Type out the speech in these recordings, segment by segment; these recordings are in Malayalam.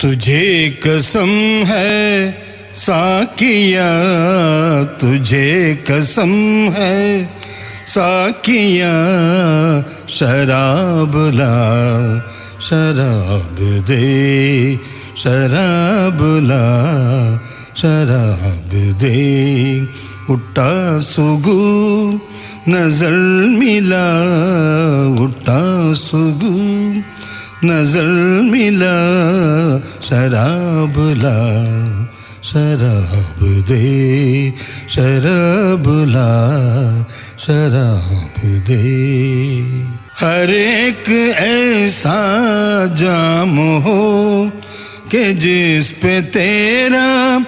تجھے قسم ہے ساکیا تجھے قسم ہے ساکیا شراب لا، شراب دے، شراب لا، شراب دے۔ اٹھا سگو، نظر ملا، اٹھا سگو۔ نظر ملا، شراب لا، شراب دے، شراب لا، شراب دے۔ ہر ایک ایسا جام ہو کہ جس پہ تیرا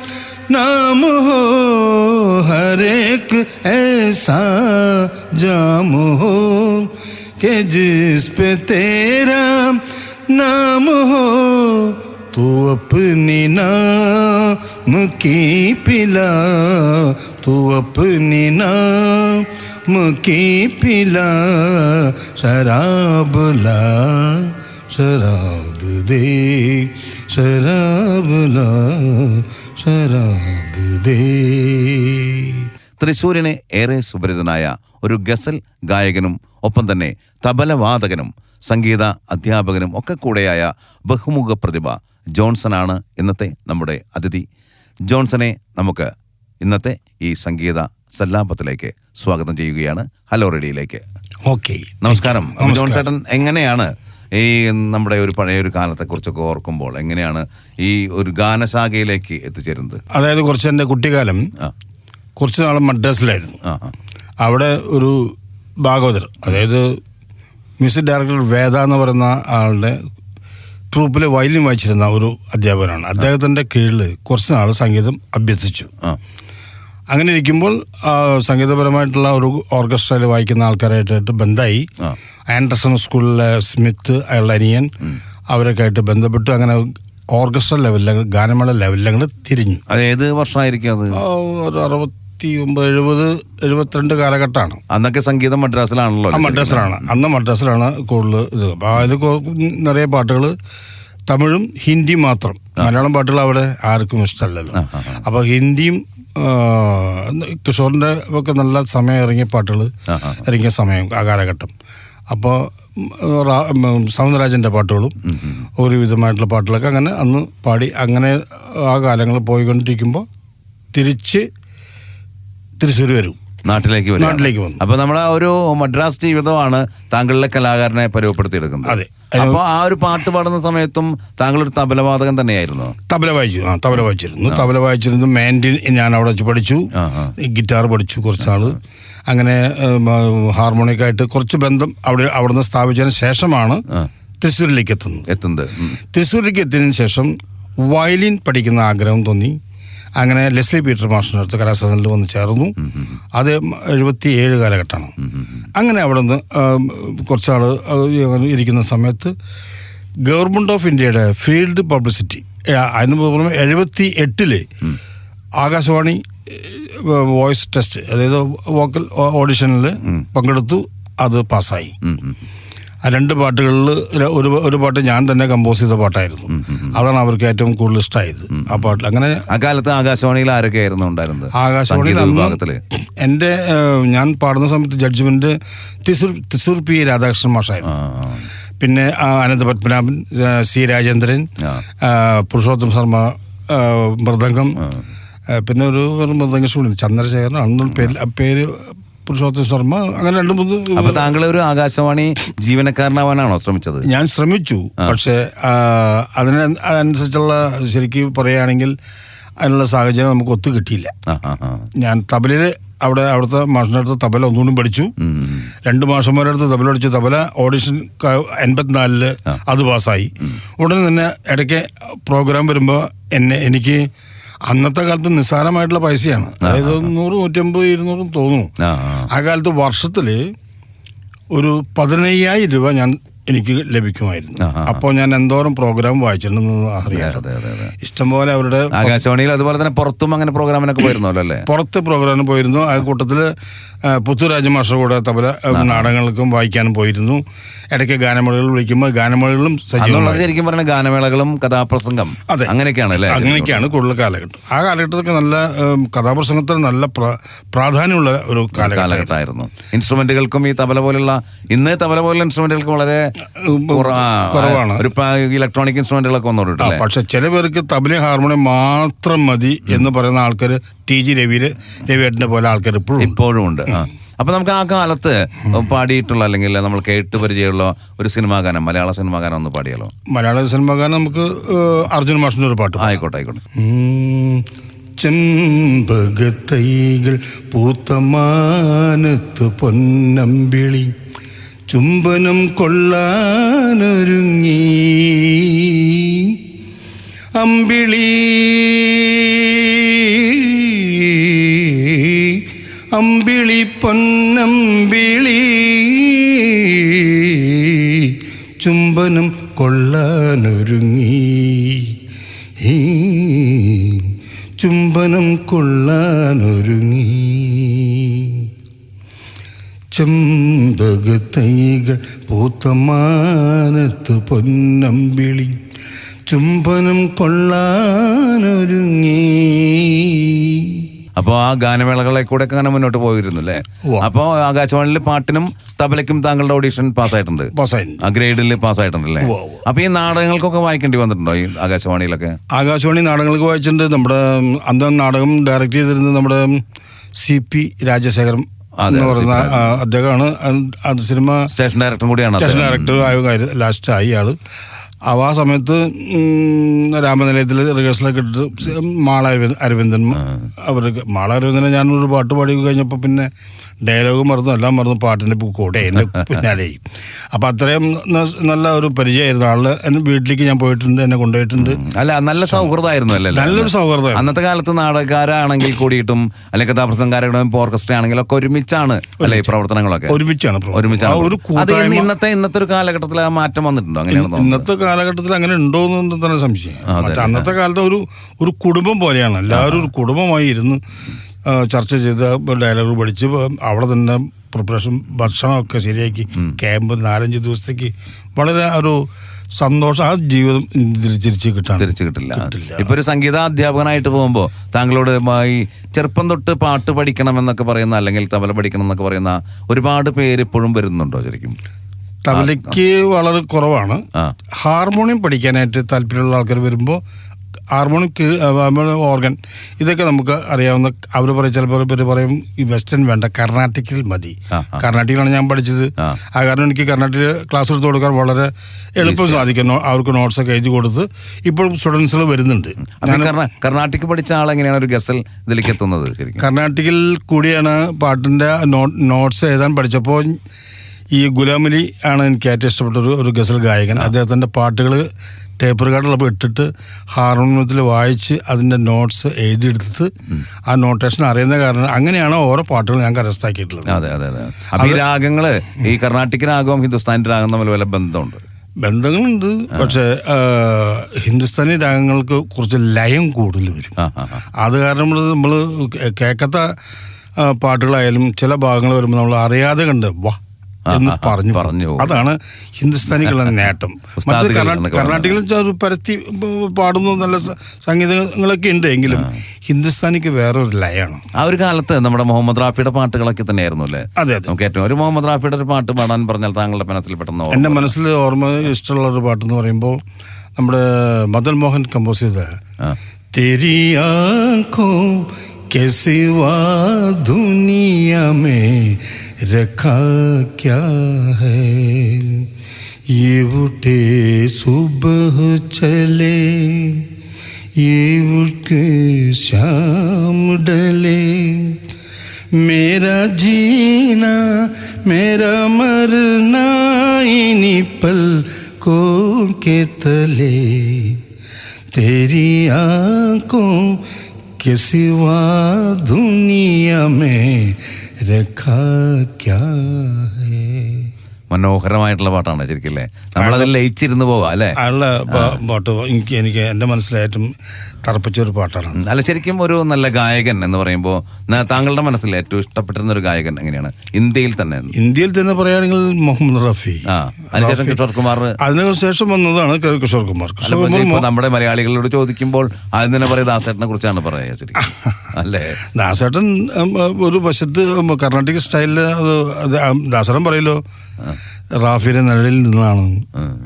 نام ہو، ہر ایک ایسا جام ہو کہ جس پہ تیرا नाम हो तू अपनी नाम की पिला तू अपनी नाम की पिला शराब ला शराब दे शराब ला शराब दे തൃശൂരിനെ ഏറെ സുപരിതനായ ഒരു ഗസൽ ഗായകനും ഒപ്പം തന്നെ തബലവാദകനും സംഗീത അധ്യാപകനും ഒക്കെ കൂടെയായ ബഹുമുഖ പ്രതിഭ ജോൺസൺ ആണ് ഇന്നത്തെ നമ്മുടെ അതിഥി. ജോൺസനെ നമുക്ക് ഇന്നത്തെ ഈ സംഗീത സല്ലാപത്തിലേക്ക് സ്വാഗതം ചെയ്യുകയാണ്. ഹലോ റെഡിയിലേക്ക് ഓക്കെ. നമസ്കാരം. ജോൺസൺ ജോൺ ചേട്ടൻ എങ്ങനെയാണ് ഈ നമ്മുടെ ഒരു പഴയ ഒരു കാലത്തെ കുറിച്ചൊക്കെ ഓർക്കുമ്പോൾ എങ്ങനെയാണ് ഈ ഒരു ഗാനശാഖയിലേക്ക് എത്തിച്ചേരുന്നത്? അതായത് കുറച്ച് എന്റെ കുട്ടിക്കാലം കുറച്ച് നാൾ മദ്രാസിലായിരുന്നു. അവിടെ ഒരു ഭാഗവതർ അതായത് മ്യൂസിക് ഡയറക്ടർ വേദ എന്ന് പറയുന്ന ആളുടെ ട്രൂപ്പിൽ വയലിൻ വായിച്ചിരുന്ന ഒരു അധ്യാപകനാണ്. അദ്ദേഹത്തിന്റെ കീഴിൽ കുറച്ച് നാൾ സംഗീതം അഭ്യസിച്ചു. അങ്ങനെ ഇരിക്കുമ്പോൾ സംഗീതപരമായിട്ടുള്ള ഒരു ഓർക്കസ്ട്രയിൽ വായിക്കുന്ന ആൾക്കാരായിട്ടായിട്ട് ബന്ധമായി ആൻഡ്രസൺ ആൻഡർസൺ സ്കൂളിലെ സ്മിത്ത് അയാളുടെ അനിയൻ അവരൊക്കെ ആയിട്ട് ബന്ധപ്പെട്ട് അങ്ങനെ ഓർക്കസ്ട്ര ലെവലിൽ ഗാനമേള ലെവലിൽ അങ്ങനെ തിരിഞ്ഞു. അത് ഏത് വർഷമായിരിക്കും അത്? ഒരു അറുപത്തി ഒമ്പത് എഴുപത് എഴുപത്തിരണ്ട് കാലഘട്ടമാണ്. അന്നൊക്കെ സംഗീതം മദ്രാസിലാണല്ലോ മദ്രാസിലാണ്. അന്ന് മദ്രാസിലാണ് കൂടുതൽ ഇത്. അപ്പോൾ അതിൽ നിറയെ പാട്ടുകൾ തമിഴും ഹിന്ദിയും മാത്രം. മലയാളം പാട്ടുകൾ അവിടെ ആർക്കും ഇഷ്ടമല്ലല്ലോ. അപ്പോൾ ഹിന്ദിയും കിഷോറിന്റെ ഒക്കെ നല്ല സമയം ഇറങ്ങിയ പാട്ടുകൾ. ഇറങ്ങിയ സമയം ആ കാലഘട്ടം. അപ്പോൾ സൗന്ദരാജന്റെ പാട്ടുകളും ഒരുവിധമായിട്ടുള്ള പാട്ടുകളൊക്കെ അങ്ങനെ അന്ന് പാടി അങ്ങനെ ആ കാലങ്ങൾ പോയിക്കൊണ്ടിരിക്കുമ്പോൾ തിരിച്ച് തൃശ്ശൂർ വരും. നാട്ടിലേക്ക് വരും നാട്ടിലേക്ക് വന്നു. അപ്പൊ നമ്മുടെ ഒരു മദ്രാസ് ജീവിതമാണ് താങ്കളിലെ കലാകാരനെ പരുവപ്പെടുത്തിയെടുക്കുന്നത് അതെ. അപ്പൊ ആ ഒരു പാട്ട് പാടുന്ന സമയത്തും താങ്കൾ ഒരു തബലവാദകൻ തന്നെയായിരുന്നു? തബല വായിച്ചു ആ തബല വായിച്ചിരുന്നു. തബല വായിച്ചിരുന്നു. മാൻഡിൻ ഞാൻ അവിടെ വെച്ച് പഠിച്ചു. ഗിറ്റാർ പഠിച്ചു കുറച്ച് നാൾ അങ്ങനെ ഹാർമോണിക് ആയിട്ട് ഹാർമോണിക്കായിട്ട് കുറച്ച് ബന്ധം അവിടെ അവിടുന്ന് സ്ഥാപിച്ചതിന് ശേഷമാണ് തൃശ്ശൂരിലേക്ക് എത്തുന്നത്. എത്തുന്നത്. തൃശ്ശൂരിലേക്ക് എത്തിയതിനു ശേഷം വയലിൻ പഠിക്കുന്ന ആഗ്രഹം തോന്നി. അങ്ങനെ ലെസ്ലി പീറ്റർ മാഷിന്റെ അടുത്ത് കലാസദനിൽ വന്ന് ചേർന്നു അത് എഴുപത്തി ഏഴ് കാലഘട്ടമാണ് അങ്ങനെ അവിടെ നിന്ന് കുറച്ചാൾ ഇരിക്കുന്ന സമയത്ത് ഗവൺമെന്റ് ഓഫ് ഇന്ത്യയുടെ ഫീൽഡ് പബ്ലിസിറ്റി അതിന് പുറമെ എഴുപത്തി എട്ടിൽ ആകാശവാണി വോയിസ് ടെസ്റ്റ് അതായത് വോക്കൽ ഓഡിഷനിൽ പങ്കെടുത്തു അത് പാസ്സായി. ആ രണ്ട് പാട്ടുകളിൽ ഒരു ഒരു പാട്ട് ഞാൻ തന്നെ കമ്പോസ് ചെയ്ത പാട്ടായിരുന്നു. അതാണ് അവർക്ക് ഏറ്റവും കൂടുതൽ ഇഷ്ടമായത് ആ പാട്ടിൽ അങ്ങനെ ആ കാലത്ത് ആകാശവാണിയിൽ ആരൊക്കെയായിരുന്നു ഉണ്ടായിരുന്നത്? ആകാശവാണിയിൽ എന്റെ എന്റെ ഞാൻ പാടുന്ന സമയത്ത് ജഡ്ജ്മെന്റ് തൃശൂർ തൃശൂർ പി രാധാകൃഷ്ണൻ മാഷായിരുന്നു. പിന്നെ അനന്ത പത്മനാഭൻ സി രാജേന്ദ്രൻ പുരുഷോത്തം ശർമ്മ മൃദംഗം പിന്നെ ഒരു ഒരു മൃദംഗ സ്റ്റുഡന്റ് ചന്ദ്രശേഖരൻ അന്ന് പേര് പേര് പുരുഷോത്തം ശർമ്മ അങ്ങനെ രണ്ട് മൂന്ന് അപ്പൊ താങ്കൾ ഒരു ആകാശവാണി ജീവനക്കാരനാവാനാണോ ശ്രമിച്ചത്? ഞാൻ ശ്രമിച്ചു. പക്ഷേ അതിന് അതനുസരിച്ചുള്ള ശരിക്കും പറയുകയാണെങ്കിൽ അതിനുള്ള സാഹചര്യം നമുക്ക് ഒത്തു കിട്ടിയില്ല. ഞാൻ തബലയിൽ അവിടെ അവിടുത്തെ മാഷിന്റെ അടുത്ത് തബല ഒന്നുകൂടി പഠിച്ചു. രണ്ട് മാഷന്മാരുടെ അടുത്ത് തബല പഠിച്ചു. തബല ഓഡിഷൻ എൺപത്തിനാലിൽ അത് പാസ്സായി. ഉടനെ തന്നെ ഇടയ്ക്ക് പ്രോഗ്രാം വരുമ്പോൾ എന്നെ എനിക്ക് അന്നത്തെ കാലത്ത് നിസ്സാരമായിട്ടുള്ള പൈസയാണ്. അതായത് നൂറ് നൂറ്റമ്പത് ഇരുന്നൂറും തോന്നുന്നു. ആ കാലത്ത് വർഷത്തിൽ ഒരു പതിനയ്യായിരം രൂപ ഞാൻ എനിക്ക് ലഭിക്കുമായിരുന്നു. അപ്പോൾ ഞാൻ എന്തോരം പ്രോഗ്രാം വായിച്ചിരുന്നു അറിയാം ഇഷ്ടംപോലെ അവരുടെ ആകാശവാണിയിൽ അതുപോലെ തന്നെ പുറത്തും അങ്ങനെ പ്രോഗ്രാമിനൊക്കെ പോയിരുന്നല്ലോ അല്ലേ? പുറത്ത് പ്രോഗ്രാമിന് പോയിരുന്നു. ആ കൂട്ടത്തിൽ പുത്തുരാജ മാഷ കൂടെ തബല നാടകങ്ങൾക്കും വായിക്കാനും പോയിരുന്നു. ഇടയ്ക്ക് ഗാനമേളകൾ വിളിക്കുമ്പോൾ ഗാനമേളകളും സജീവം ശരിക്കും പറഞ്ഞ ഗാനമേളകളും കഥാപ്രസംഗം അതെ. അങ്ങനെയൊക്കെയാണ് അല്ലേ? അങ്ങനെയൊക്കെയാണ് കൂടുതൽ കാലഘട്ടം. ആ കാലഘട്ടത്തൊക്കെ നല്ല കഥാപ്രസംഗത്തിന് നല്ല പ്രാധാന്യമുള്ള ഒരു കാലഘട്ടമായിരുന്നു. ഇൻസ്ട്രുമെന്റുകൾക്കും ഈ തബല പോലുള്ള ഇന്ന് തബല പോലുള്ള ഇൻസ്ട്രുമെന്റുകൾക്ക് വളരെ കുറവാണ്. ഒരു ഇലക്ട്രോണിക് ഇൻസ്ട്രുമെന്റുകളൊക്കെ ആ, വന്നോട്ടല്ലേ പക്ഷെ ചില പേർക്ക് തബല ഹാർമോണിയം മാത്രം മതി എന്ന് പറയുന്ന ആൾക്കാർ ടി ജി രവി രവിയേട്ടനെ പോലെ ആൾക്കാർ ഇപ്പോഴും. ഇപ്പോഴും ഉണ്ട്. അപ്പൊ നമുക്ക് ആ കാലത്ത് പാടിയിട്ടുള്ള അല്ലെങ്കിൽ നമ്മൾ കേട്ട് പരിചയമുള്ള ഒരു സിനിമാ ഗാനം മലയാള സിനിമാ ഗാനം ഒന്ന് പാടിയാലോ മലയാള സിനിമാ ഗാനം നമുക്ക് അർജുൻ മാഷിന്റെ ഒരു പാട്ട് പാടാം. ആയിക്കോട്ടെ ആയിക്കോട്ടെ ചെമ്പകത്തൈകൾ പൂത്തമാനത്ത് പൊന്നമ്പിളി ചുംബനം കൊള്ളാനൊരുങ്ങി. അമ്പിളി അമ്പിളി പൊന്നമ്പിളി ചുംബനം കൊള്ളാനൊരുങ്ങി പൂത്തമാനത്ത് പൊന്നമ്പിളി ചുംബനം കൊള്ളാനൊരുങ്ങി. അപ്പോൾ ആ ഗാനമേളകളെ കൂടെ ഒക്കെ അങ്ങനെ മുന്നോട്ട് പോയിരുന്നു അല്ലേ. അപ്പോൾ ആകാശവാണിയിൽ പാട്ടിനും തബലയ്ക്കും താങ്കളുടെ ഓഡിഷൻ പാസ്സായിട്ടുണ്ട്. ആ ഗ്രേഡിൽ പാസ്സായിട്ടുണ്ട് അല്ലേ? അപ്പോൾ അപ്പൊ ഈ നാടകങ്ങൾക്കൊക്കെ വായിക്കേണ്ടി വന്നിട്ടുണ്ടോ ഈ ആകാശവാണിയിലൊക്കെ? ആകാശവാണി നാടകങ്ങൾക്ക് വായിച്ചിട്ടുണ്ട്. നമ്മുടെ അന്ന് നാടകം ഡയറക്റ്റ് ചെയ്തിരുന്നത് നമ്മുടെ സി പി രാജശേഖരൻ അതെ, എന്ന് അദ്ദേഹമാണ്. സിനിമ സ്റ്റേഷൻ ഡയറക്ടർ കൂടിയാണ് സ്റ്റേഷൻ. ഡയറക്ടർ ആയ ലാസ്റ്റ് ആയി ആൾ. അവ ആ സമയത്ത് രാമനിലയത്തിൽ റിഹേഴ്സലൊക്കെ ഇട്ടിട്ട് മാള അരവിന്ദ് അരവിന്ദൻ അവർക്ക് മാള അരവിന്ദനെ ഞാനൊരു പാട്ട് പാടി കഴിഞ്ഞപ്പോൾ പിന്നെ ഡയലോഗ് മറന്നു എല്ലാം മറന്നു പാട്ടിന്റെ കൂടെ എന്റെ പിന്നാലെയും അപ്പം അത്രയും നല്ല ഒരു പരിചയമായിരുന്നു. ആൾ എന്റെ വീട്ടിലേക്ക് ഞാൻ പോയിട്ടുണ്ട് എന്നെ കൊണ്ടുപോയിട്ടുണ്ട്. അല്ല നല്ല സൗഹൃദമായിരുന്നു അല്ലേ നല്ലൊരു സൗഹൃദം അന്നത്തെ കാലത്ത് നാടകക്കാരാണെങ്കിൽ കൂടിയിട്ടും അല്ലെങ്കിൽ കഥാപ്രസംഗാരും ഓർക്കസ്ട്ര ആണെങ്കിലും ഒക്കെ ഒരുമിച്ചാണ് അല്ലെ ഈ പ്രവർത്തനങ്ങളൊക്കെ? ഒരുമിച്ചാണ്. ഒരുമിച്ചാണ് ഒരു ഇന്നത്തെ ഇന്നത്തെ ഒരു കാലഘട്ടത്തിൽ ആ മാറ്റം വന്നിട്ടുണ്ടോ? അങ്ങനെയാണ് ഇന്നത്തെ കാലഘട്ടത്തിൽ അങ്ങനെ ഉണ്ടോ എന്ന് തന്നെ സംശയം. മറ്റേ അന്നത്തെ കാലത്ത് ഒരു ഒരു കുടുംബം പോലെയാണ്. എല്ലാവരും ഒരു കുടുംബമായി ഇരുന്ന് ചർച്ച ചെയ്ത് ഡയലോഗ് പഠിച്ച് അവിടെ തന്നെ പ്രിപ്പറേഷൻ ഭക്ഷണമൊക്കെ ശരിയാക്കി ക്യാമ്പ് നാലഞ്ച് ദിവസത്തേക്ക് വളരെ ഒരു സന്തോഷം. ആ ജീവിതം തിരിച്ചു കിട്ടാൻ തിരിച്ചു കിട്ടില്ല. ഇപ്പൊ ഒരു സംഗീത അധ്യാപകനായിട്ട് പോകുമ്പോൾ താങ്കളോട് ഈ ചെറുപ്പം തൊട്ട് പാട്ട് പഠിക്കണം എന്നൊക്കെ പറയുന്ന അല്ലെങ്കിൽ തബല പഠിക്കണം എന്നൊക്കെ പറയുന്ന ഒരുപാട് പേര് ഇപ്പോഴും വരുന്നുണ്ടോ ശരിക്കും? തബലയ്ക്ക് വളരെ കുറവാണ്. ഹാർമോണിയം പഠിക്കാനായിട്ട് താല്പര്യമുള്ള ആൾക്കാർ വരുമ്പോൾ ഹാർമോണിയം കീ- ആ, നമ്മുടെ ഓർഗൻ ഇതൊക്കെ നമുക്ക് അറിയാവുന്ന അവർ പറയും ചിലപ്പോൾ ഇവർ പറയും ഈ വെസ്റ്റേൺ വേണ്ട കർണാട്ടിക്കിൽ മതി. കർണാട്ടിക്കിലാണ് ഞാൻ പഠിച്ചത്. ആ. കാരണം എനിക്ക് കർണാട്ടിക് ക്ലാസ് എടുത്ത് കൊടുക്കാൻ വളരെ എളുപ്പം സാധിക്കുന്നു. അവർക്ക് നോട്ട്സ് ഒക്കെ എഴുതി കൊടുത്ത് ഇപ്പോഴും സ്റ്റുഡൻസുകൾ വരുന്നുണ്ട്. കർണാട്ടിക് പഠിച്ച ആൾ എങ്ങനെയാണ് ഒരു ഗസൽ ഇതിലേക്ക് എത്തുന്നത് കർണാട്ടിക്കിൽ കൂടിയാണ് പാട്ടിന്റെ നോട്ട്സ് എഴുതാൻ പഠിച്ചപ്പോൾ ഈ ഗുലാം അലി ആണ് എനിക്ക് ഏറ്റവും ഇഷ്ടപ്പെട്ട ഒരു ഒരു ഗസൽ ഗായകൻ. അദ്ദേഹത്തിന്റെ പാട്ടുകൾ ടേപ്പ് റെക്കോർഡിലപ്പോൾ ഇട്ടിട്ട് ഹാർമോണിയത്തിൽ വായിച്ച് അതിന്റെ നോട്ട്സ് എഴുതിയെടുത്ത് ആ നോട്ടേഷൻ അറിയുന്ന കാരണം അങ്ങനെയാണ് ഓരോ പാട്ടുകൾ ഞാൻ കരസ്ഥാക്കിയിട്ടുള്ളത് അതെ അതെ അതെ. ഈ രാഗങ്ങൾ ഈ കർണാട്ടിക് രാഗവും ഹിന്ദുസ്ഥാനി രാഗം തമ്മിൽ വല്ല ബന്ധമുണ്ട്? ബന്ധങ്ങളുണ്ട്. പക്ഷേ ഹിന്ദുസ്ഥാനി രാഗങ്ങൾക്ക് കുറച്ച് ലയം കൂടുതൽ വരും. അത് കാരണം നമ്മൾ കേൾക്കാത്ത പാട്ടുകളായാലും ചില ഭാഗങ്ങൾ വരുമ്പോൾ നമ്മൾ അറിയാതെ കണ്ട് വാ എന്ന് പറഞ്ഞു പറഞ്ഞു അതാണ് ഹിന്ദുസ്ഥാനികളുടെ നേട്ടം. മറ്റു പരത്തി പാടുന്ന നല്ല സംഗീതങ്ങളൊക്കെ ഉണ്ട് എങ്കിലും ഹിന്ദുസ്ഥാനിക്ക് വേറൊരു ലയാണ് ആ ഒരു കാലത്ത് നമ്മുടെ മുഹമ്മദ് റാഫിയുടെ പാട്ടുകളൊക്കെ തന്നെയായിരുന്നു അല്ലേ? അതെ നമുക്ക് ഏറ്റവും ഒരു മുഹമ്മദ് റാഫിയുടെ ഒരു പാട്ട് പാടാൻ പറഞ്ഞാൽ താങ്കളുടെ മനസ്സിൽ പെട്ടെന്ന് എന്റെ മനസ്സിൽ ഓർമ്മ ഇഷ്ടമുള്ള ഒരു പാട്ട് എന്ന് പറയുമ്പോൾ നമ്മുടെ മദൻ മോഹൻ കമ്പോസ് ചെയ്ത തെരിയാ ആഖോ കെ സിവാ رکھا کیا ہے؟ یہ اٹھے صبح چلے، یہ اٹھے شام ڈلے۔ میرا جینا، میرا مرنا انہی پل کو کے تلے۔ تیری آنکھوں کے سوا دنیا میں رکھا کیا മനോഹരമായിട്ടുള്ള പാട്ടാണ് ശരിക്കും അല്ലേ നമ്മളതിൽ ലയിച്ചിരുന്ന് പോവാ അല്ലേ? അയാളുടെ പാട്ട് എനിക്ക് എനിക്ക് എന്റെ മനസ്സിലായിട്ടും തറപ്പിച്ച ഒരു പാട്ടാണ് അല്ല ശരിക്കും ഒരു നല്ല ഗായകൻ എന്ന് പറയുമ്പോൾ താങ്കളുടെ മനസ്സിൽ ഏറ്റവും ഇഷ്ടപ്പെട്ടിരുന്ന ഒരു ഗായകൻ എങ്ങനെയാണ്? ഇന്ത്യയിൽ തന്നെ. ഇന്ത്യയിൽ തന്നെ പറയുകയാണെങ്കിൽ മുഹമ്മദ് റഫി. ആ. അതിനുശേഷം കിഷോർ കുമാർ. അതിനുശേഷം വന്നതാണ് കിഷോർ കുമാർ. നമ്മുടെ മലയാളികളോട് ചോദിക്കുമ്പോൾ ആദ്യം തന്നെ പറയുക ദാസേട്ടനെ കുറിച്ചാണ് പറയുക ശരിക്കും. അല്ലേ? ദാസേട്ടൻ ഒരു വശത്ത് കർണാടക സ്റ്റൈലിൽ ദാസേട്ടൻ പറയല്ലോ Huh. റാഫിയുടെ നിഴലിൽ നിന്നാണ്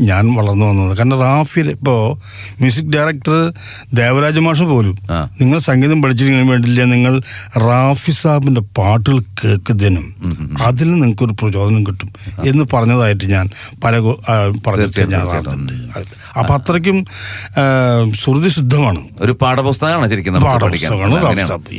ഞാൻ വളർന്നു വന്നത്. കാരണം റാഫിയിൽ ഇപ്പോൾ മ്യൂസിക് ഡയറക്ടർ ദേവരാജ മാഷ് പോലും നിങ്ങൾ സംഗീതം പഠിച്ചിരിക്കാൻ വേണ്ടിയില്ല നിങ്ങൾ റാഫി സാബിന്റെ പാട്ടുകൾ കേൾക്കുന്നതിനും അതിൽ നിങ്ങൾക്കൊരു പ്രചോദനം കിട്ടും എന്ന് പറഞ്ഞതായിട്ട് ഞാൻ പല പറഞ്ഞിട്ട് ഞാൻ അപ്പം അത്രയ്ക്കും ശ്രുതി ശുദ്ധമാണ്. ഒരു പാഠപുസ്തകമാണ് ശരിക്കും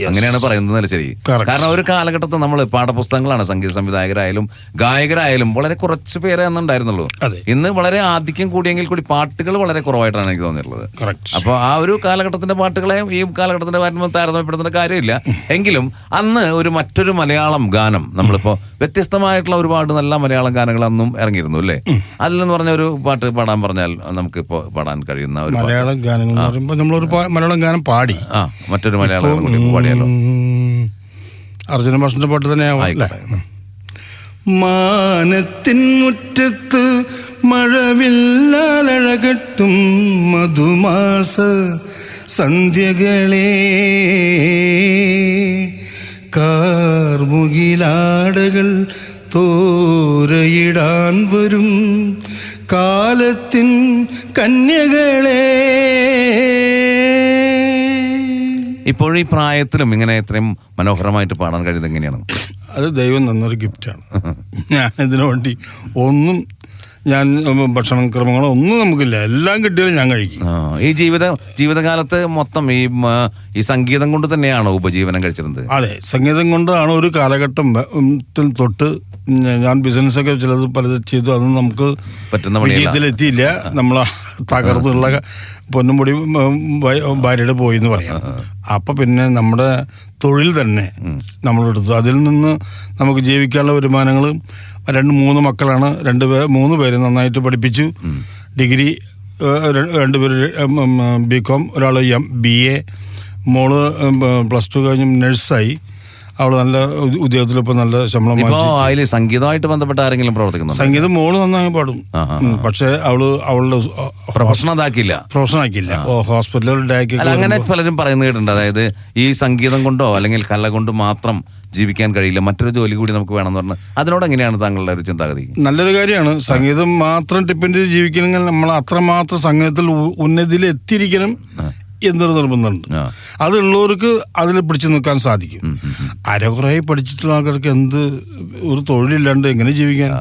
അങ്ങനെയാണ്. പറയുന്നത് ശരി. കാരണം ഒരു കാലഘട്ടത്തിൽ നമ്മൾ പാഠപുസ്തകങ്ങളാണ് സംഗീത സംവിധായകരായാലും ഗായകരായാലും വളരെ കുറച്ച് പേരെ അന്ന് ഉണ്ടായിരുന്നുള്ളൂ അതെ. ഇന്ന് വളരെ ആധിക്യം കൂടിയെങ്കിൽ കൂടി പാട്ടുകൾ വളരെ കുറവായിട്ടാണ് എനിക്ക് തോന്നിയിട്ടുള്ളത്. അപ്പൊ അപ്പോൾ ആ ഒരു കാലഘട്ടത്തിന്റെ പാട്ടുകളെ ഈ കാലഘട്ടത്തിന്റെ പാട്ടുമ്പോൾ താരതമ്യപ്പെടുത്തേണ്ട കാര്യമില്ല. എങ്കിലും അന്ന് ഒരു മറ്റൊരു മലയാളം ഗാനം നമ്മളിപ്പോൾ വ്യത്യസ്തമായിട്ടുള്ള ഒരുപാട് നല്ല മലയാളം ഗാനങ്ങൾ അന്നും ഇറങ്ങിയിരുന്നു അല്ലേ? അതിൽ നിന്ന് പറഞ്ഞ ഒരു പാട്ട് പാടാൻ പറഞ്ഞാൽ നമുക്ക് ഇപ്പോൾ പാടാൻ കഴിയുന്ന ഒരു. മലയാളം ഗാനങ്ങൾ നമ്മളൊരു മലയാളം ഗാനം പാടി. ആ മറ്റൊരു മലയാളം പാടിയാലോ? അർജുന ഭാഷന്റെ പാട്ട് തന്നെയാവും. മാനത്തിൻ മുറ്റത്ത് മഴവില്ലാലഴകട്ടും മധുമാസ സന്ധ്യകളെ. കാർമുകിലാടകൾ തോരയിടാൻ വരും കാലത്തിൻ കന്യകളെ. ഇപ്പോഴും ഈ പ്രായത്തിലും ഇങ്ങനെ ഇത്രയും മനോഹരമായിട്ട് പാടാൻ കഴിയുന്നത് എങ്ങനെയാണ്? അത് ദൈവം തന്നൊരു ഗിഫ്റ്റാണ്. ഞാൻ ഇതിനു വേണ്ടി ഒന്നും ഞാൻ ഭക്ഷണ ക്രമങ്ങളോ ഒന്നും നമുക്കില്ല. എല്ലാം കിട്ടിയാലും ഞാൻ കഴിക്കും. ഈ ജീവിത ജീവിതകാലത്ത് മൊത്തം ഈ ഈ സംഗീതം കൊണ്ട് തന്നെയാണ് ഉപജീവനം കഴിച്ചിരുന്നത്? അതെ സംഗീതം കൊണ്ടാണ് ഒരു കാലഘട്ടം തൊട്ട് ഞാൻ ബിസിനസ്സൊക്കെ ചിലത് പലത് ചെയ്തു. അതൊന്നും നമുക്ക് പറ്റുന്ന. വിജയത്തിലെത്തിയില്ല. നമ്മൾ തകർന്നുള്ള പൊന്നുമുടി ഭാര്യയുടെ പോയി എന്ന് പറയാം. അപ്പൊ പിന്നെ നമ്മുടെ തൊഴിൽ തന്നെ നമ്മളെടുത്തു അതിൽ നിന്ന് നമുക്ക് ജീവിക്കാനുള്ള വരുമാനങ്ങൾ രണ്ട് മൂന്ന് മക്കളാണ്. രണ്ട് പേ മൂന്ന് പേര് നന്നായിട്ട് പഠിപ്പിച്ചു. ഡിഗ്രി രണ്ടുപേര് രണ്ട് പേര് ബി കോം ഒരാൾ എം ബി എ. മോൾ പ്ലസ് ടു കഴിഞ്ഞ് നഴ്സായി. അവൾ നല്ല ഉദ്യ- ഉദ്യോഗത്തിൽ ഇപ്പൊ നല്ല ശമ്പളം അതിൽ അതിൽ സംഗീതമായിട്ട് ബന്ധപ്പെട്ട ആരെങ്കിലും പ്രവർത്തിക്കുന്നു സംഗീതം മോൾ നന്നായി പാടും. പക്ഷേ അവൾ അവളുടെ പ്രൊഫഷണൽ അതാക്കില്ല പ്രൊഫഷണൽ ആക്കിയില്ല ഹോസ്പിറ്റലുകളുടെ അങ്ങനെ പലരും പറയുന്നു കേട്ടിട്ടുണ്ട് അതായത് ഈ സംഗീതം കൊണ്ടോ അല്ലെങ്കിൽ കല കൊണ്ട് മാത്രം ജീവിക്കാൻ കഴിയില്ല. മറ്റൊരു ജോലി കൂടി നമുക്ക് വേണമെന്ന് പറഞ്ഞു അതിനോട് എങ്ങനെയാണ് താങ്കളുടെ ഒരു ചിന്താഗതി? നല്ലൊരു കാര്യമാണ്. സംഗീതം മാത്രം ഡിപ്പെൻഡ് ചെയ്ത് ജീവിക്കണമെങ്കിൽ നമ്മൾ അത്രമാത്രം സംഗീതത്തിൽ ഉന്നതിയിൽ എത്തിയിരിക്കണം എന്നൊരു നിർബന്ധമുണ്ട്. അതുള്ളവർക്ക് അതിൽ പിടിച്ചു നിൽക്കാൻ സാധിക്കും. അരകുറയായി പഠിച്ചിട്ടുള്ള ആൾക്കാർക്ക് എന്ത് ഒരു തൊഴിലില്ലാണ്ട് എങ്ങനെ ജീവിക്കാൻ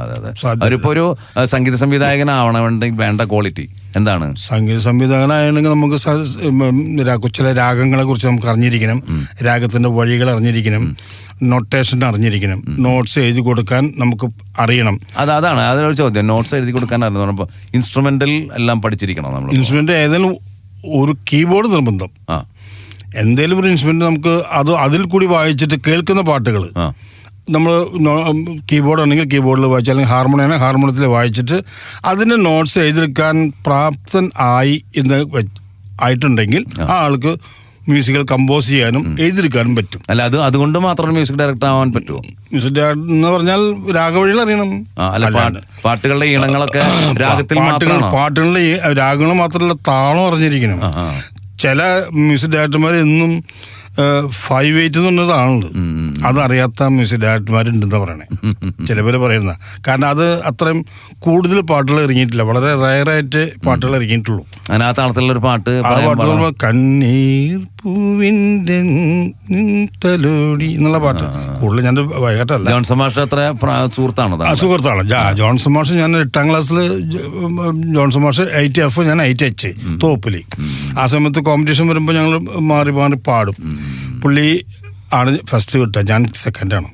അവരിപ്പോ ഒരു സംഗീത സംവിധായകനാവണമെന്നുണ്ടെങ്കിൽ വേണ്ട ക്വാളിറ്റി. എന്താണ്? സംഗീത സംവിധായകനാണെങ്കിൽ നമുക്ക് ചില രാഗങ്ങളെ കുറിച്ച് നമുക്ക് അറിഞ്ഞിരിക്കണം. രാഗത്തിന്റെ വഴികൾ അറിഞ്ഞിരിക്കണം. നൊട്ടേഷൻ അറിഞ്ഞിരിക്കണം. നോട്ട്സ് എഴുതി കൊടുക്കാൻ നമുക്ക് അറിയണം. അത് അതാണ്. അതൊരു ചോദ്യം. നോട്ട്സ് എഴുതി കൊടുക്കാൻ അറിയണം. ഇൻസ്ട്രുമെന്റൽ എല്ലാം പഠിച്ചിരിക്കണം നമ്മൾ ഇൻസ്ട്രുമെന്റ് ഏതെങ്കിലും ഒരു കീബോർഡ് നിർബന്ധം. ആ. എന്തെങ്കിലും ഒരു ഇൻസ്ട്രുമെന്റ് നമുക്ക് അത് അതിൽ കൂടി വായിച്ചിട്ട് കേൾക്കുന്ന പാട്ടുകൾ. നമ്മൾ കീബോർഡ് ആണെങ്കിൽ കീബോർഡിൽ വായിച്ചു അല്ലെങ്കിൽ ഹാർമോണിയാണ് ഹാർമോണിയത്തിൽ വായിച്ചിട്ട് അതിന്റെ നോട്ട്സ് എഴുതിയെടുക്കാൻ പ്രാപ്തൻ ആയി എന്ന് ആയിട്ടുണ്ടെങ്കിൽ ആ ആൾക്ക് മ്യൂസിക്കൽ കമ്പോസ് ചെയ്യാനും എഴുതിയെടുക്കാനും പറ്റും. അല്ല അത് അതുകൊണ്ട് മാത്രം മ്യൂസിക് ഡയറക്ടർ ആവാൻ പറ്റുമോ മ്യൂസിക് ഡയറക്ടർ എന്ന് പറഞ്ഞാൽ രാഗവഴികൾ അറിയണം. അല്ല പാട്ടുകളുടെ ഈണങ്ങളൊക്കെ രാഗത്തിൽ പാട്ടുകൾ ഈ രാഗങ്ങൾ മാത്രമല്ല താളം അറിഞ്ഞിരിക്കണം. ചില മ്യൂസിക് ഡയറക്ടർമാർ എന്നും ഫൈവ് എയ്റ്റ് എന്ന് പറഞ്ഞതാണുള്ളത് അതറിയാത്ത മ്യൂസിക് ഡയറക്ടർമാരുണ്ടെന്ന് പറയണേ. ചില പേര് പറയുന്ന കാരണം അത് അത്രയും കൂടുതൽ പാട്ടുകൾ ഇറങ്ങിയിട്ടില്ല. വളരെ റയറായിട്ട് പാട്ടുകൾ ഇറങ്ങിയിട്ടുള്ളൂ. ആ താളത്തിലുള്ള ഒരു പാട്ട്. കണ്ണീർ പൂവിന്റെ തലോടി എന്നുള്ള പാട്ട്. കൂടുതൽ ഞാൻ വൈകട്ടല്ല ജോൺസൺ മാഷ് എത്ര സുഹൃത്താണ്? സുഹൃത്താണ്. ജോൺസൺ മാഷ് ഞാൻ എട്ടാം ക്ലാസ്സിൽ ജോൺസൺ മാഷ് എയ്റ്റ് എഫ് ഞാൻ എയ്റ്റ് എച്ച് തോപ്പിലി. ആ സമയത്ത് കോമ്പറ്റീഷൻ വരുമ്പോൾ ഞങ്ങൾ മാറി മാറി പാടും. പുള്ളി ആണ് ഫസ്റ്റ് കിട്ടുക. ഞാൻ സെക്കൻഡാണ്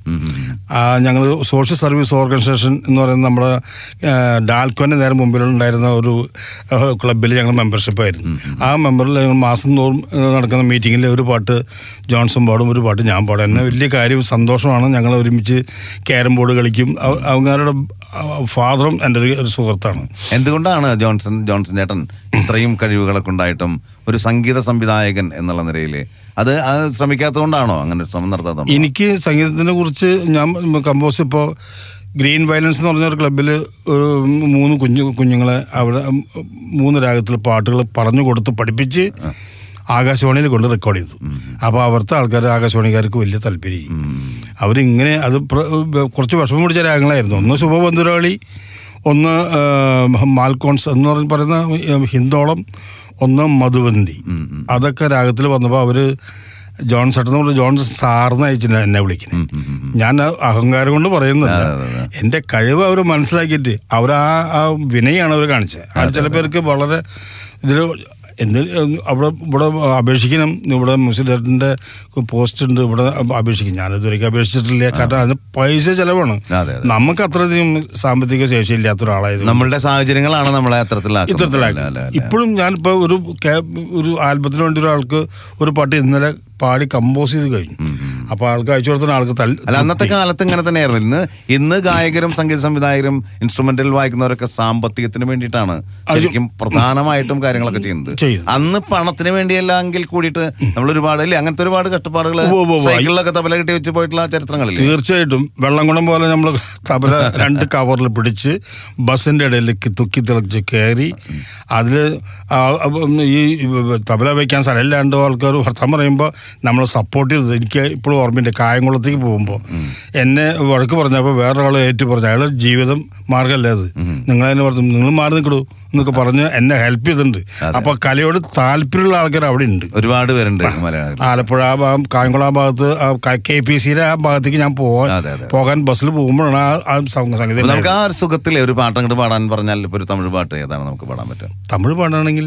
ഞങ്ങൾ സോഷ്യൽ സർവീസ് ഓർഗനൈസേഷൻ എന്ന് പറയുന്നത് നമ്മുടെ ഡാൽക്കോന്റെ നേരം മുമ്പിലുണ്ടായിരുന്ന ഒരു ക്ലബിൽ ഞങ്ങൾ മെമ്പർഷിപ്പ് ആയിരുന്നു. ആ മെമ്പറിൽ ഞങ്ങൾ മാസം തോറും നടക്കുന്ന മീറ്റിങ്ങിൽ ഒരു പാട്ട് ജോൺസൺ പാടും ഒരു പാട്ട് ഞാൻ പാടും. എന്നെ വലിയ കാര്യം സന്തോഷമാണ്. ഞങ്ങൾ ഒരുമിച്ച് ക്യാരം ബോർഡ് കളിക്കും. അവങ്ങാരുടെ ഫാദറും എന്റെ ഒരു ഒരു സുഹൃത്താണ്. എന്തുകൊണ്ടാണ് ജോൺസൺ ജോൺസൺ ചേട്ടൻ ഇത്രയും കഴിവുകളൊക്കെ ഉണ്ടായിട്ടും ഒരു സംഗീത സംവിധായകൻ എന്നുള്ള നിലയിൽ അത് അത് ശ്രമിക്കാത്തതുകൊണ്ടാണോ അങ്ങനെ ശ്രമം നടത്താത്ത എനിക്ക് സംഗീതത്തിനെ കുറിച്ച് ഞാൻ കമ്പോസ് ഇപ്പോൾ ഗ്രീൻ വയലൻസ് എന്ന് പറഞ്ഞ ഒരു ക്ലബ്ബിൽ ഒരു മൂന്ന് കുഞ്ഞു കുഞ്ഞുങ്ങളെ അവിടെ മൂന്ന് രാഗത്തിൽ പാട്ടുകൾ പറഞ്ഞു കൊടുത്ത് പഠിപ്പിച്ച് ആകാശവാണിയിൽ കൊണ്ട് റെക്കോർഡ് ചെയ്തു. അപ്പോൾ അവിടുത്തെ ആൾക്കാർ ആകാശവാണിക്കാർക്ക് വലിയ താല്പര്യം. അവരിങ്ങനെ അത് കുറച്ച് വിഷമം പിടിച്ച രാഗങ്ങളായിരുന്നു. ഒന്ന് ശുഭബന്ധുരാളി ഒന്ന് മാൽക്കോൺസ് എന്ന് പറഞ്ഞ് പറയുന്ന ഹിന്ദോളം ഒന്ന് മധുവന്തി. അതൊക്കെ രാഗത്തിൽ വന്നപ്പോൾ അവർ ജോൺ സട്ടൻ എന്ന് പറഞ്ഞ ജോൺ സാറിന് അയച്ചിട്ട് എന്നെ വിളിക്കുന്നത് ഞാൻ അഹങ്കാരം കൊണ്ട് പറയുന്നില്ല. എന്റെ കഴിവ് അവർ മനസ്സിലാക്കിയിട്ട് അവർ ആ ആ വിനയാണ് അവർ കാണിച്ചത്. അത് ചില പേർക്ക് വളരെ ഇതിൽ എന്ത് അവിടെ ഇവിടെ അപേക്ഷിക്കണം. ഇവിടെ മുസ്ലിം പോസ്റ്റ് ഉണ്ട്. ഇവിടെ അപേക്ഷിക്കും. ഞാൻ ഞാനിതുവരെയ്ക്ക് അപേക്ഷിച്ചിട്ടില്ല. കാരണം അതിന് പൈസ ചിലവാണ്. നമുക്ക് അത്രയധികം സാമ്പത്തിക ശേഷി ഇല്ലാത്ത ഒരാളായത് നമ്മളുടെ സാഹചര്യങ്ങളാണ് നമ്മളെ ഇത്തരത്തിലാക്കി? ഇപ്പോഴും ഞാനിപ്പോൾ ഒരു ഒരു ആൽബത്തിന് വേണ്ടി ഒരാൾക്ക് ഒരു പാട്ട് ഇന്നലെ പാടി കമ്പോസ് ചെയ്ത് കഴിഞ്ഞു. അപ്പൊ ആൾക്ക് അയച്ചു കൊടുത്ത ആൾക്ക് അല്ല അന്നത്തെ കാലത്ത് ഇങ്ങനെ തന്നെയായിരുന്നു. ഇന്ന് ഇന്ന് ഗായകരും സംഗീത സംവിധായകരും ഇൻസ്ട്രുമെന്റൽ വായിക്കുന്നവരൊക്കെ സാമ്പത്തികത്തിന് വേണ്ടിയിട്ടാണ് ശരിക്കും പ്രധാനമായിട്ടും കാര്യങ്ങളൊക്കെ ചെയ്യുന്നത്. അന്ന് പണത്തിന് വേണ്ടിയല്ലെങ്കിൽ കൂടിയിട്ട് നമ്മൾ ഒരുപാട് അല്ലേ അങ്ങനത്തെ ഒരുപാട് കഷ്ടപ്പാടുകൾ. സൈക്കിളിലൊക്കെ തബല കെട്ടി വെച്ച് പോയിട്ടുള്ള ചരിത്രങ്ങളില്ലേ? തീർച്ചയായിട്ടും. വെള്ളം കുണം പോലെ നമ്മൾ തബല രണ്ട് കവറിൽ പിടിച്ച് ബസ്സിന്റെ ഇടയിലേക്ക് തുക്കി തിളച്ച് കയറി അതിൽ ഈ തബല വയ്ക്കാൻ സ്ഥലമില്ലാണ്ട് ആൾക്കാർ ഭർത്താൻ പറയുമ്പോൾ നമ്മൾ സപ്പോർട്ട് ചെയ്തത്. എനിക്ക് ഇപ്പോഴും ഓർമ്മയുണ്ട് കായംകുളത്തേക്ക് പോകുമ്പോൾ എന്നെ വഴക്ക് പറഞ്ഞപ്പോൾ വേറൊരാൾ ഏറ്റു പറഞ്ഞു അയാൾ ജീവിതം മാർഗമല്ലേ അത്? നിങ്ങളതിനെ പറഞ്ഞു നിങ്ങൾ മാറി നിൽക്കടൂ എന്നൊക്കെ പറഞ്ഞ് എന്നെ ഹെൽപ്പ് ചെയ്തിട്ടുണ്ട്. അപ്പോൾ കലയോട് താല്പര്യമുള്ള ആൾക്കാർ അവിടെ ഉണ്ട്. ഒരുപാട് പേരുണ്ട് ആലപ്പുഴ ആ ഭാഗം കായംകുളം ആ ഭാഗത്ത് കെ പി സിയിലെ ആ ഭാഗത്തേക്ക് ഞാൻ പോകാൻ. പോകാൻ ബസ്സിൽ പോകുമ്പോഴാണ് ആ- ആ സംഗ- സംഗീതം നമുക്ക് ആ ഒരു സുഖത്തിലെ ഒരു പാട്ട് അങ്ങോട്ട് പാടാൻ പറഞ്ഞാൽ ഒരു തമിഴ് പാട്ട് ഏതാണ് നമുക്ക് പാടാൻ പറ്റുക? തമിഴ് പാടാണെങ്കിൽ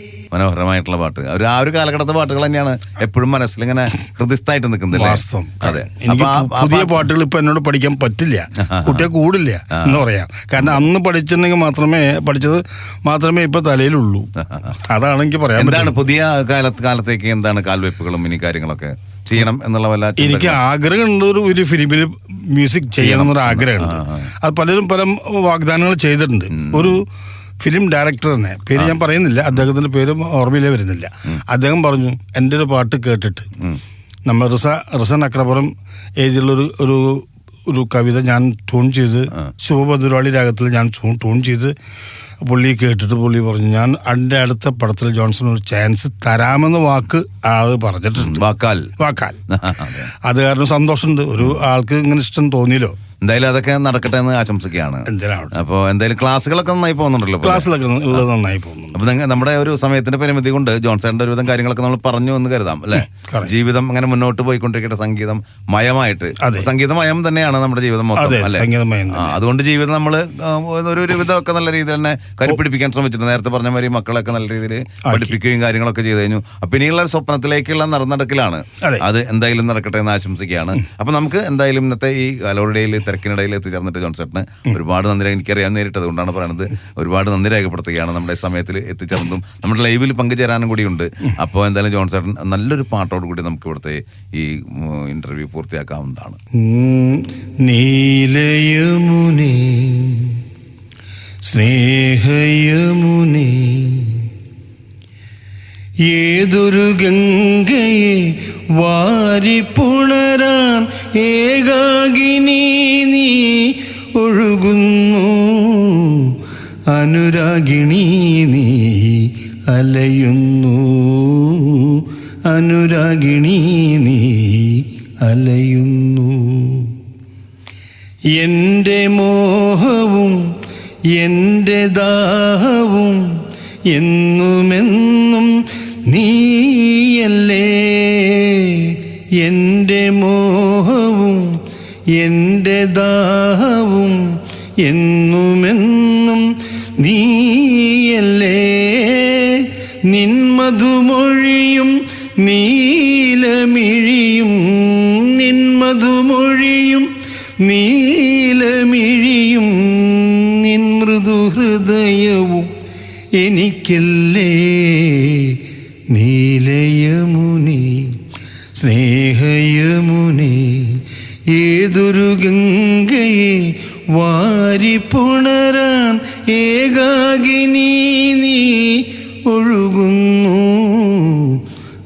മനോഹരമായിട്ടുള്ള പാട്ട്. ഒരു ആ ഒരു കാലഘട്ടത്തെ പാട്ടുകൾ തന്നെയാണ് എപ്പോഴും മനസ്സിൽ ഇങ്ങനെ ഹൃദയസ്ഥായിട്ട് നിൽക്കുന്നത് വാസ്തവം. അതെ. എനിക്ക് അപ്പൊ ആ- പു- ആ പുതിയ പാട്ട് പാട്ടുകൾ ഇപ്പൊ എന്നോട് പഠിക്കാൻ പറ്റില്ല. കുട്ടിയെ കൂടില്ല എന്ന് പറയാം. കാരണം അന്ന് പഠിച്ചിട്ടുണ്ടെങ്കിൽ മാത്രമേ പഠിച്ചത് മാത്രമേ ഇപ്പൊ തലയിലുള്ളൂ. അതാണ് എനിക്ക് പറയാൻ എന്താണ് പറ്റുന്നത്. പുതിയ കാലത്ത് കാലത്തേക്ക് എന്താണ് കാൽവെപ്പുകളും ഇനി കാര്യങ്ങളൊക്കെ ചെയ്യണം എന്നുള്ള വല്ല എനിക്ക് ആഗ്രഹമുള്ള ആഗ്രഹമുണ്ട് ഒരു ഒരു ഫിലിമിൽ മ്യൂസിക് ചെയ്യണം എന്നൊരു ആഗ്രഹമുണ്ട്. അത് പലരും പല വാഗ്ദാനങ്ങൾ ചെയ്തിട്ടുണ്ട്. ഒരു ഫിലിം ഡയറക്ടർ തന്നെ. പേര് ഞാൻ പറയുന്നില്ല. അദ്ദേഹത്തിന്റെ പേര് ഓർമ്മയിലേ വരുന്നില്ല. അദ്ദേഹം പറഞ്ഞു എന്റെ ഒരു പാട്ട് കേട്ടിട്ട് നമ്മൾ റിസ റിസൻ അക്രപുറം എഴുതിയുള്ളൊരു ഒരു ഒരു കവിത ഞാൻ ട്യൂൺ ചെയ്ത് ശുഭഭദ്രവാളി രാഗത്തിൽ ഞാൻ ട്യൂൺ ചെയ്ത് പുള്ളി കേട്ടിട്ട് പുള്ളി പറഞ്ഞു ഞാൻ എന്റെ അടുത്ത പടത്തിൽ ജോൺസൺ ഒരു ചാൻസ് തരാമെന്ന് വാക്ക് ആൾ പറഞ്ഞിട്ടുണ്ട്. വാക്കാൽ. വാക്കാൽ. അതെ. കാരണം സന്തോഷമുണ്ട്. ഒരു ആൾക്ക് ഇങ്ങനെ ഇഷ്ടം തോന്നിയല്ലോ. എന്തായാലും അതൊക്കെ നടക്കട്ടെ എന്ന് ആശംസിക്കുകയാണ്. അപ്പോൾ എന്തായാലും ക്ലാസ്സുകളൊക്കെ നന്നായി പോകുന്നുണ്ടല്ലോ. ക്ലാസ്സിലൊക്കെ നന്നായി പോകുന്നുണ്ട്. അപ്പൊ നമ്മുടെ ഒരു സമയത്തിന്റെ പരിമിതി കൊണ്ട് ജോൺസേട്ടന്റെ ഒരുവിധം കാര്യങ്ങളൊക്കെ നമ്മൾ പറഞ്ഞു എന്ന് കരുതാം അല്ലെ? ജീവിതം അങ്ങനെ മുന്നോട്ട് പോയിക്കൊണ്ടിരിക്കട്ടെ സംഗീതം മയമായിട്ട്. സംഗീതം മയം തന്നെയാണ് നമ്മുടെ ജീവിതം മൊത്തം അല്ലേ? അതുകൊണ്ട് ജീവിതം നമ്മൾ ഒരു ഒരു വിധമൊക്കെ നല്ല രീതിയിൽ തന്നെ കരുപ്പിടിപ്പിക്കാൻ ശ്രമിച്ചിട്ടുണ്ട്. നേരത്തെ പറഞ്ഞ മാതിരി മക്കളൊക്കെ നല്ല രീതിയിൽ പഠിപ്പിക്കുകയും കാര്യങ്ങളൊക്കെ ചെയ്തു കഴിഞ്ഞു. അപ്പൊ ഇനിയുള്ള സ്വപ്നത്തിലേക്കുള്ള നടന്നടക്കിലാണ്. അതെ. എന്തായാലും നടക്കട്ടെ എന്ന് ആശംസിക്കുകയാണ്. അപ്പൊ നമുക്ക് എന്തായാലും ഇന്നത്തെ ഈ കലോറിടയിൽ തിരക്കിനിടയിൽ എത്തിച്ചേർന്നിട്ട് ജോൺസേട്ടന് ഒരുപാട് നന്ദി. എനിക്കറിയാൻ നേരിട്ട് അതുകൊണ്ടാണ് പറയുന്നത് ഒരുപാട് നന്ദി രേഖപ്പെടുത്തുകയാണ് നമ്മുടെ സമയത്തിൽ എത്തിച്ചേർന്നതും. നമ്മുടെ ലൈവിൽ പങ്കുചേരാനും കൂടിയുണ്ട് അപ്പോൾ എന്തായാലും ജോൺസേട്ടൻ നല്ലൊരു പാട്ടോട് കൂടി നമുക്ക് ഇവിടുത്തെ ഈ ഇന്റർവ്യൂ പൂർത്തിയാക്കാവുന്നതാണ്. നീലയമുനേ സ്നേഹയമുനേ ഏതൊരു ഗംഗയെ വാരിപ്പുണരാൻ ഏകാഗിനി നീ ഒഴുകുന്നു. അനുരാഗിണി നീ അലയുന്നു. അനുരാഗിണി നീ അലയുന്നു. എന്റെ മോഹവും എന്റെ ദാഹവും എന്നുമെന്നും നീയല്ലേ? എന്റെ മോഹവും എന്റെ ദാഹവും എന്നുമെന്നും നീയല്ലേ? നിന്മധുമൊഴിയും നീലമിഴിയും നിന്മധുമൊഴിയും നീലമിഴിയും വിളിക്കല്ലേ നീലയമുനി സ്നേഹയമുനി ഏതൊരു ഗംഗയെ വാരിപ്പുണരാൻ ഏകാഗിനി നീ ഒഴുകുന്നു.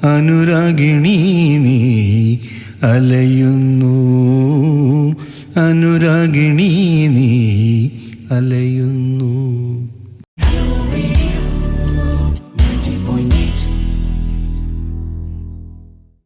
അനുരാഗിണി നീ അലയുന്നു. അനുരാഗിണി നീ അലയുന്നു